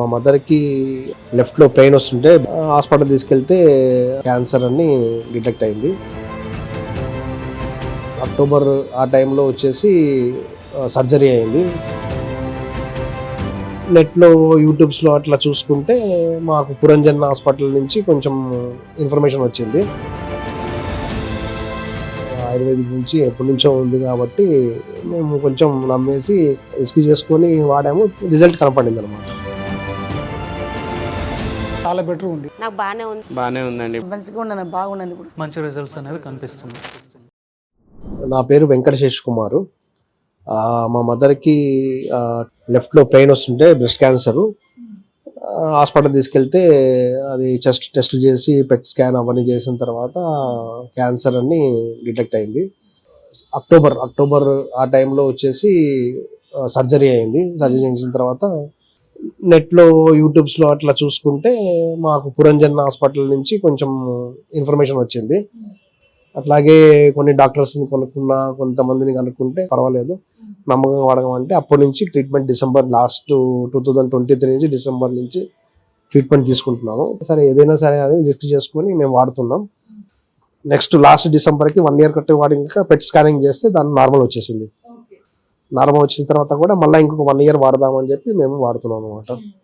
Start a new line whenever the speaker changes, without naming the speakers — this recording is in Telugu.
మా మదర్కి లెఫ్ట్లో పెయిన్ వస్తుంటే హాస్పిటల్ తీసుకెళ్తే క్యాన్సర్ అని డిటెక్ట్ అయింది. అక్టోబర్ ఆ టైంలో వచ్చేసి సర్జరీ అయింది. నెట్లో యూట్యూబ్స్లో అట్లా చూసుకుంటే మాకు పురంజన్ హాస్పిటల్ నుంచి కొంచెం ఇన్ఫర్మేషన్ వచ్చింది. ఆయుర్వేదిక్ నుంచి ఎప్పటి నుంచో ఉంది కాబట్టి మేము కొంచెం నమ్మేసి రిస్క్ చేసుకొని వాడాము. రిజల్ట్ కనపడింది అనమాట
చాలా బెటర్ ఉంది.
నాకు బాగానే ఉంది.
బాగానే ఉందండి.
మంచిగా ఉన్నాను బాగున్నాను ఇప్పుడు.
మంచి రిజల్ట్స్ అనేవి కనిపిస్తుంది.
నా పేరు వెంకటశేష్ కుమారు. ఆ, మా మదర్కి లెఫ్ట్లో పెయిన్ వస్తుంటే బ్రెస్ట్ క్యాన్సరు హాస్పిటల్ తీసుకెళ్తే అది చెస్ట్ టెస్ట్ చేసి పెట్ స్కాన్ అవన్నీ చేసిన తర్వాత క్యాన్సర్ అని డిటెక్ట్ అయింది. అక్టోబర్ అక్టోబర్ ఆ టైంలో వచ్చేసి సర్జరీ అయింది. సర్జరీ చేసిన తర్వాత నెట్లో యూట్యూబ్స్లో అట్లా చూసుకుంటే మాకు పురంజన్ హాస్పిటల్ నుంచి కొంచెం ఇన్ఫర్మేషన్ వచ్చింది. అట్లాగే కొన్ని డాక్టర్స్ని కొనుక్కున్నా కొంతమందిని కనుక్కుంటే పర్వాలేదు. నమ్మకం వాడకం అంటే అప్పటి నుంచి treatment December last two thousand twenty three నుంచి డిసెంబర్ నుంచి ట్రీట్మెంట్ తీసుకుంటున్నాము. సరే ఏదైనా సరే అది రిస్క్ చేసుకొని మేము వాడుతున్నాం. నెక్స్ట్ లాస్ట్ డిసెంబర్కి వన్ ఇయర్ కట్టి వాడి ఇంకా పెట్ స్కానింగ్ చేస్తే దాని నార్మల్ వచ్చేసింది. నార్మల్ వచ్చిన తర్వాత కూడా మళ్ళీ ఇంకొక వన్ ఇయర్ వాడదామని చెప్పి మేము వాడుతున్నాం అనమాట